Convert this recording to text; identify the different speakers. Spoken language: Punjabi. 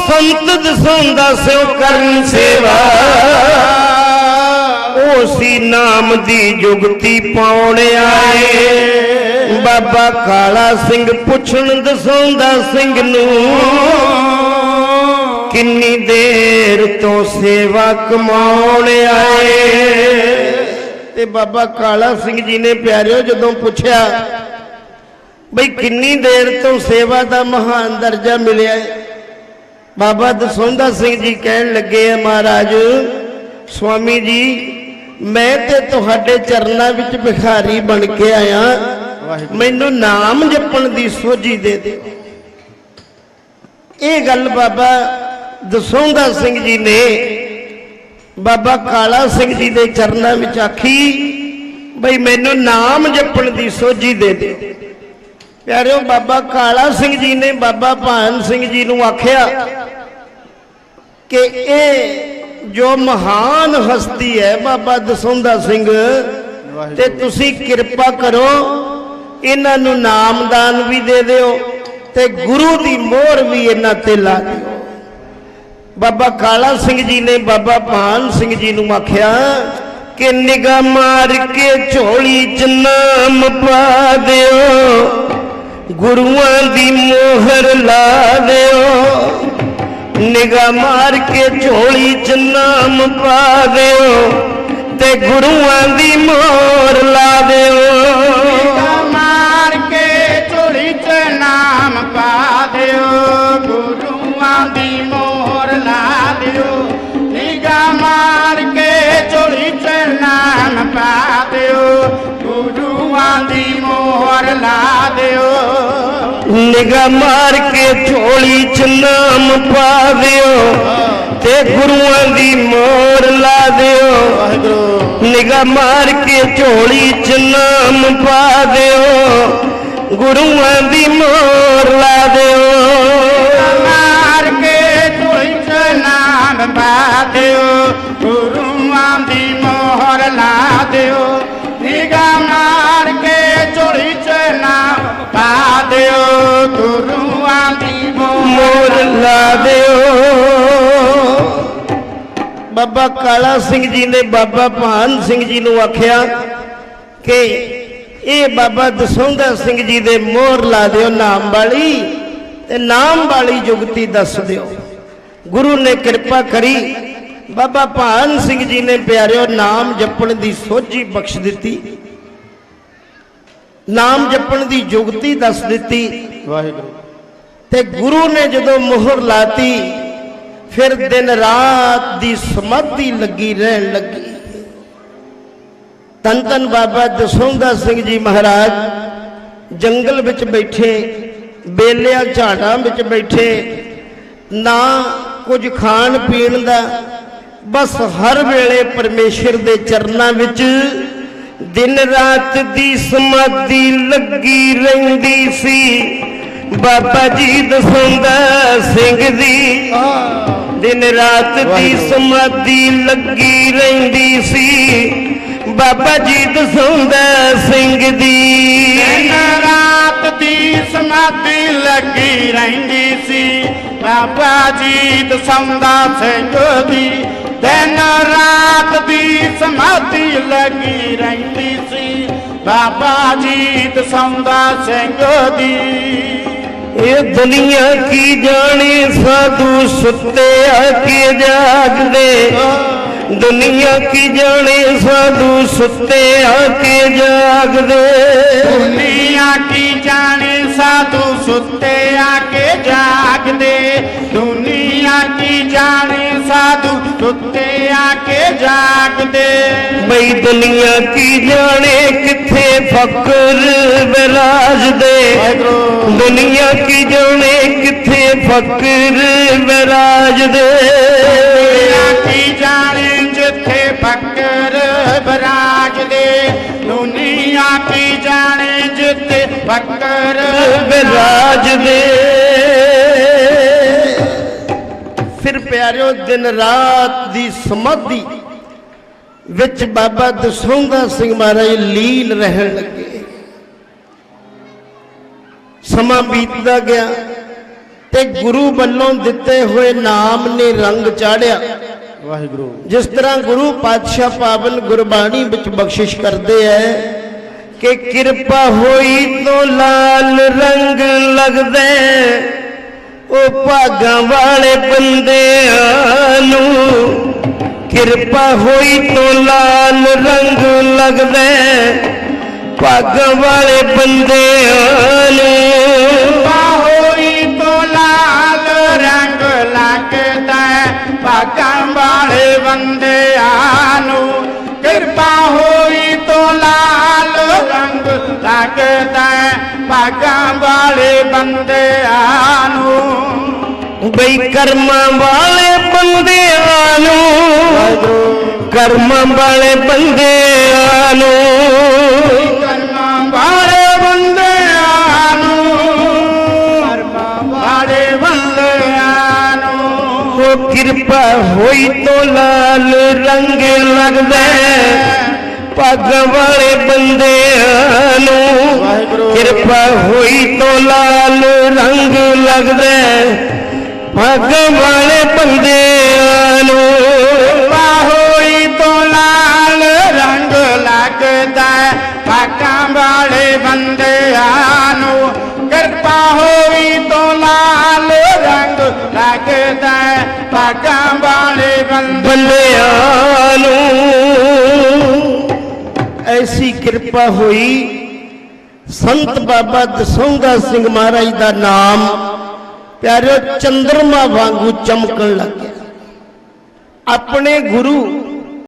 Speaker 1: ਸੰਤ ਦਸਾਉਂਦਾ ਸਿਓ ਕਰਨ ਸੇਵਾ। ਉਸੀ ਨਾਮ ਦੀ ਜੁਗਤੀ ਪਾਉਣ ਆਏ। ਬਾਬਾ ਕਾਲਾ ਸਿੰਘ ਪੁੱਛਣ ਦਸਾਉਂਦਾ ਸਿੰਘ ਨੂੰ, ਕਿੰਨੀ ਦੇਰ ਤੋਂ ਸੇਵਾ ਕਮਾਉਣ ਆਏ। ਤੇ ਬਾਬਾ ਕਾਲਾ ਸਿੰਘ ਜੀ ਨੇ ਪਿਆਰਿਓ ਜਦੋਂ ਪੁੱਛਿਆ, ਬਈ ਕਿੰਨੀ ਦੇਰ ਤੋਂ ਸੇਵਾ ਦਾ ਮਹਾਨ ਦਰਜਾ ਮਿਲਿਆ ਹੈ ਬਾਬਾ ਦਸੌਂਦਾ ਸਿੰਘ ਜੀ ਕਹਿਣ ਲੱਗੇ ਆ ਮਹਾਰਾਜ ਸੁਆਮੀ ਜੀ ਮੈਂ ਤੇ ਤੁਹਾਡੇ ਚਰਨਾਂ ਵਿੱਚ ਭਿਖਾਰੀ ਬਣ ਕੇ ਆਇਆ। ਮੈਨੂੰ ਨਾਮ ਜਪਣ ਦੀ ਸੋਝੀ ਦੇ ਦਿਓ। ਇਹ ਗੱਲ ਬਾਬਾ ਦਸੌਂਦਾ ਸਿੰਘ ਜੀ ਨੇ ਬਾਬਾ ਕਾਲਾ ਸਿੰਘ ਜੀ ਦੇ ਚਰਨਾਂ ਵਿੱਚ ਆਖੀ ਬਈ ਮੈਨੂੰ ਨਾਮ ਜਪਣ ਦੀ ਸੋਝੀ ਦੇ ਦਿਓ। ਪਿਆਰਿਓ ਬਾਬਾ ਕਾਲਾ ਸਿੰਘ ਜੀ ਨੇ ਬਾਬਾ ਭਾਨ ਸਿੰਘ ਜੀ ਨੂੰ ਆਖਿਆ ਕਿ ਇਹ ਜੋ ਮਹਾਨ ਹਸਤੀ ਹੈ, ਬਾਬਾ ਦਸੌਂਦਾ ਸਿੰਘ, ਤੇ ਤੁਸੀਂ ਕਿਰਪਾ ਕਰੋ, ਇਹਨਾਂ ਨੂੰ ਨਾਮਦਾਨ ਵੀ ਦੇ ਦਿਓ ਤੇ ਗੁਰੂ ਦੀ ਮੋਹਰ ਵੀ ਇਹਨਾਂ ਤੇ ਲਾ ਦਿਓ। ਬਾਬਾ ਕਾਲਾ ਸਿੰਘ ਜੀ ਨੇ ਬਾਬਾ ਭਾਨ ਸਿੰਘ ਜੀ ਨੂੰ ਆਖਿਆ ਕਿ ਨਿਗਾ ਮਾਰ ਕੇ ਝੋਲੀ ਚ ਨਾਮ ਪਾ ਦਿਓ, ਗੁਰੂਆਂ ਦੀ ਮੋਹਰ ਲਾ ਦਿਓ। ਨਿਗਾ ਮਾਰ ਕੇ ਝੋਲੀ ਚ ਨਾਮ ਪਾ ਦਿਓ ਤੇ ਗੁਰੂਆਂ ਦੀ ਮੋਹਰ ਲਾ ਦਿਓ।
Speaker 2: ਮਾਰ ਕੇ ਝੋਲੀ 'ਚ ਨਾਮ ਪਾ ਦਿਓ, ਗੁਰੂਆਂ ਦੀ ਮੋਹਰ ਲਾ ਦਿਓ। ਨਿਗਾ ਮਾਰ ਕੇ ਝੋਲੀ 'ਚ ਨਾਮ ਪਾ ਦਿਓ, ਗੁਰੂਆਂ ਦੀ ਮੋਹਰ ਲਾ ਦਿਓ।
Speaker 1: ਨਿਗਾ ਮਾਰ ਕੇ ਝੋਲੀ ਚ ਨਾਮ ਪਾ ਦਿਓ ਤੇ ਗੁਰੂਆਂ ਦੀ ਮੋਰ ਲਾ ਦਿਓ। ਨਿਗਾ ਮਾਰ ਕੇ ਝੋਲੀ ਚ ਨਾਮ ਪਾ ਦਿਓ। ਗੁਰੂਆਂ ਦੀ
Speaker 2: ਮੋਰ ਲਾ ਦਿਓ। ਮਾਰ ਕੇ ਝੋਲੀ 'ਚ ਨਾਮ ਪਾ ਦਿਓ। ਮੋਹਰ
Speaker 1: ਲਾ ਦਿਓ ਬਾਬਾ ਕਾਲਾ ਸਿੰਘ ਜੀ ਨੇ ਬਾਬਾ ਭਾਨ ਸਿੰਘ ਜੀ ਨੂੰ ਆਖਿਆ ਕਿ ਇਹ ਬਾਬਾ ਦਸੌਂਦਾ ਸਿੰਘ ਜੀ ਦੇ ਮੋਹਰ ਲਾ ਦਿਓ ਨਾਮ ਵਾਲੀ ਤੇ ਨਾਮ ਵਾਲੀ ਜੁਗਤੀ ਦੱਸ ਦਿਓ। ਗੁਰੂ ਨੇ ਕਿਰਪਾ ਕਰੀ ਬਾਬਾ ਭਾਨ ਸਿੰਘ ਜੀ ਨੇ ਪਿਆਰਿਓ ਨਾਮ ਜਪਣ ਦੀ ਸੋਝੀ ਬਖਸ਼ ਦਿੱਤੀ। ਨਾਮ ਜਪਣ ਦੀ ਜੁਗਤੀ ਦੱਸ ਦਿੱਤੀ।
Speaker 2: ਵਾਹਿਗੁਰੂ।
Speaker 1: ਤੇ ਗੁਰੂ ਨੇ ਜਦੋਂ ਮੋਹਰ ਲਾਤੀ, ਫਿਰ ਦਿਨ ਰਾਤ ਦੀ ਸਮਾਧੀ ਲੱਗੀ, ਰਹਿਣ ਲੱਗੀ। ਤਨ ਤਨ ਬਾਬਾ ਦਸੌਂਦਾ ਸਿੰਘ ਜੀ ਮਹਾਰਾਜ, ਜੰਗਲ ਵਿੱਚ ਬੈਠੇ, ਬੇਲਿਆਂ ਝਾੜਾਂ ਵਿੱਚ ਬੈਠੇ, ਨਾ ਕੁਝ ਖਾਣ ਪੀਣ ਦਾ, ਬਸ ਹਰ ਵੇਲੇ ਪਰਮੇਸ਼ਰ ਦੇ ਚਰਨਾਂ ਵਿੱਚ ਦਿਨ ਰਾਤ ਦੀ ਸਮਾਧੀ ਲੱਗੀ ਰਹਿੰਦੀ ਸੀ। ਬਾਬਾ ਜੀ ਦਸੌਂਦਾ ਸਿੰਘ ਦੀ ਦਿਨ ਰਾਤ ਦੀ ਸਮਾਧੀ ਲੱਗੀ ਰਹਿੰਦੀ ਸੀ। ਬਾਬਾ ਜੀ ਦਸੌਂਦਾ ਸਿੰਘ ਦੀ
Speaker 2: ਦਿਨ ਰਾਤ ਦੀ ਸਮਾਧੀ ਲੱਗੀ ਰਹਿੰਦੀ ਸੀ। ਬਾਬਾ ਜੀ ਦਸੰਦਾ ਸਿੰਘ ਦੀ ਦਿਨ ਰਾਤ ਦੀ ਸਮਾਧੀ ਲੱਗੀ ਰਹਿੰਦੀ ਸੀ। ਬਾਬਾ ਜੀ ਦਸੰਦਾ ਸਿੰਘ ਦੀ
Speaker 1: ਇਹ ਦੁਨੀਆ ਕੀ ਜਾਣੇ, ਸਾਧੂ ਸੁੱਤੇ ਆ ਕੇ ਜਾਗਦੇ? ਦੁਨੀਆ ਕੀ ਜਾਣੇ, ਸਾਧੂ ਸੁੱਤੇ ਆ ਕੇ ਜਾਗਦੇ?
Speaker 2: ਦੁਨੀਆ ਕੀ ਜਾਣੇ, ਸਾਧੂ ਸੁੱਤੇ ਆ ਕੇ ਜਾਗਦੇ? ਦੁਨੀਆ ਕੀ ਜਾਣੇ ਸੁੱਤੇ ਆ ਕੇ ਜਾਗਦੇ।
Speaker 1: ਬਈ ਦੁਨੀਆ ਕੀ ਜਾਣੇ ਕਿੱਥੇ ਫਕਰ ਵਿਰਾਜਦੇ?
Speaker 2: ਵਾਹਿਗੁਰੂ।
Speaker 1: ਦੁਨੀਆ ਕੀ ਜਾਣੇ ਕਿੱਥੇ ਫਕਰ ਵਿਰਾਜਦੇ?
Speaker 2: ਦੁਨੀਆ ਕੀ ਜਾਣੇ ਜਿੱਥੇ ਫਕਰ ਬਰਾਜਦੇ ਦੁਨੀਆ ਕੀ ਜਾਣੇ ਜਿੱਥੇ ਫਕਰ
Speaker 1: ਪਿਆਰਿਓ ਦਿਨ ਰਾਤ ਦੀ ਸਮਾਧੀ ਵਿੱਚ ਬਾਬਾ ਦਸੌਂਦਾ ਸਿੰਘ ਮਹਾਰਾਜ ਲੀਨ ਰਹਿਣ ਲੱਗੇ। ਸਮਾਂ ਬੀਤਦਾ ਗਿਆ ਤੇ ਗੁਰੂ ਵੱਲੋਂ ਦਿੱਤੇ ਹੋਏ ਨਾਮ ਨੇ ਰੰਗ ਚਾੜਿਆ।
Speaker 2: ਵਾਹਿਗੁਰੂ।
Speaker 1: ਜਿਸ ਤਰ੍ਹਾਂ ਗੁਰੂ ਪਾਤਸ਼ਾਹ ਪਾਵਨ ਗੁਰਬਾਣੀ ਵਿੱਚ ਬਖਸ਼ਿਸ਼ ਕਰਦੇ ਐ ਕਿ ਕਿਰਪਾ ਹੋਈ ਤੋਂ ਲਾਲ ਰੰਗ ਲੱਗਦੇ ਉਹ ਭਾਗਾਂ ਵਾਲੇ ਬੰਦਿਆਂ ਨੂੰ ਕਿਰਪਾ ਹੋਈ ਤੋਂ ਲਾਲ ਰੰਗ ਲੱਗਦਾ ਭਾਗਾਂ ਵਾਲੇ ਬੰਦਿਆਂ ਨੂੰ
Speaker 2: ਹੋਈ ਤੋਂ ਲਾਲ ਰੰਗ ਲੱਗਦਾ ਭਾਗਾਂ ਵਾਲੇ ਬੰਦਿਆਂ ਨੂੰ ਕਿਰਪਾ ਹੋਈ ਤੋਂ ਲਾਲ ਰੰਗ ਲੱਗਦਾ ਹੈ, ਭਾਗਾਂ ਵਾਲੇ ਬੰਦਿਆਂ ਨੂੰ
Speaker 1: ਬਈ ਕਰਮਾਂ ਵਾਲੇ ਬੰਦਿਆਂ ਨੂੰ ਕਰਮਾਂ ਵਾਲੇ ਬੰਦਿਆਂ ਨੂੰ
Speaker 2: ਕਰਮਾਂ ਵਾਲੇ ਬੰਦਿਆਂ ਨੂੰ ਕਰਮਾਂ ਵਾਲੇ ਬੰਦਿਆਂ ਨੂੰ
Speaker 1: ਕਿਰਪਾ ਹੋਈ ਤੋਂ ਲਾਲ ਰੰਗ ਲੱਗਦਾ ਪੱਗ ਵਾਲੇ ਬੰਦਿਆਂ ਨੂੰ ਕਿਰਪਾ ਹੋਈ ਤੋਂ ਲਾਲ ਰੰਗ ਲੱਗਦਾ
Speaker 2: ਭਾਗਾਂ ਵਾਲੇ ਬੰਦਿਆਂ ਨੂੰ ਕਿਰਪਾ ਹੋਈ ਤੋਂ ਲਾਲ ਰੰਗ ਲੱਗਦਾ ਹੈ, ਭਾਗਾਂ ਵਾਲੇ
Speaker 1: ਬੰਦਿਆਂ ਨੂੰ ਐਸੀ ਕਿਰਪਾ ਹੋਈ। ਸੰਤ ਬਾਬਾ ਦਸੌਂਦਾ ਸਿੰਘ ਮਹਾਰਾਜ ਦਾ ਨਾਮ ਪਿਆਰਿਓ ਚੰਦਰਮਾ ਵਾਂਗੂ ਚਮਕਣ ਲੱਗ ਗਿਆ। ਆਪਣੇ ਗੁਰੂ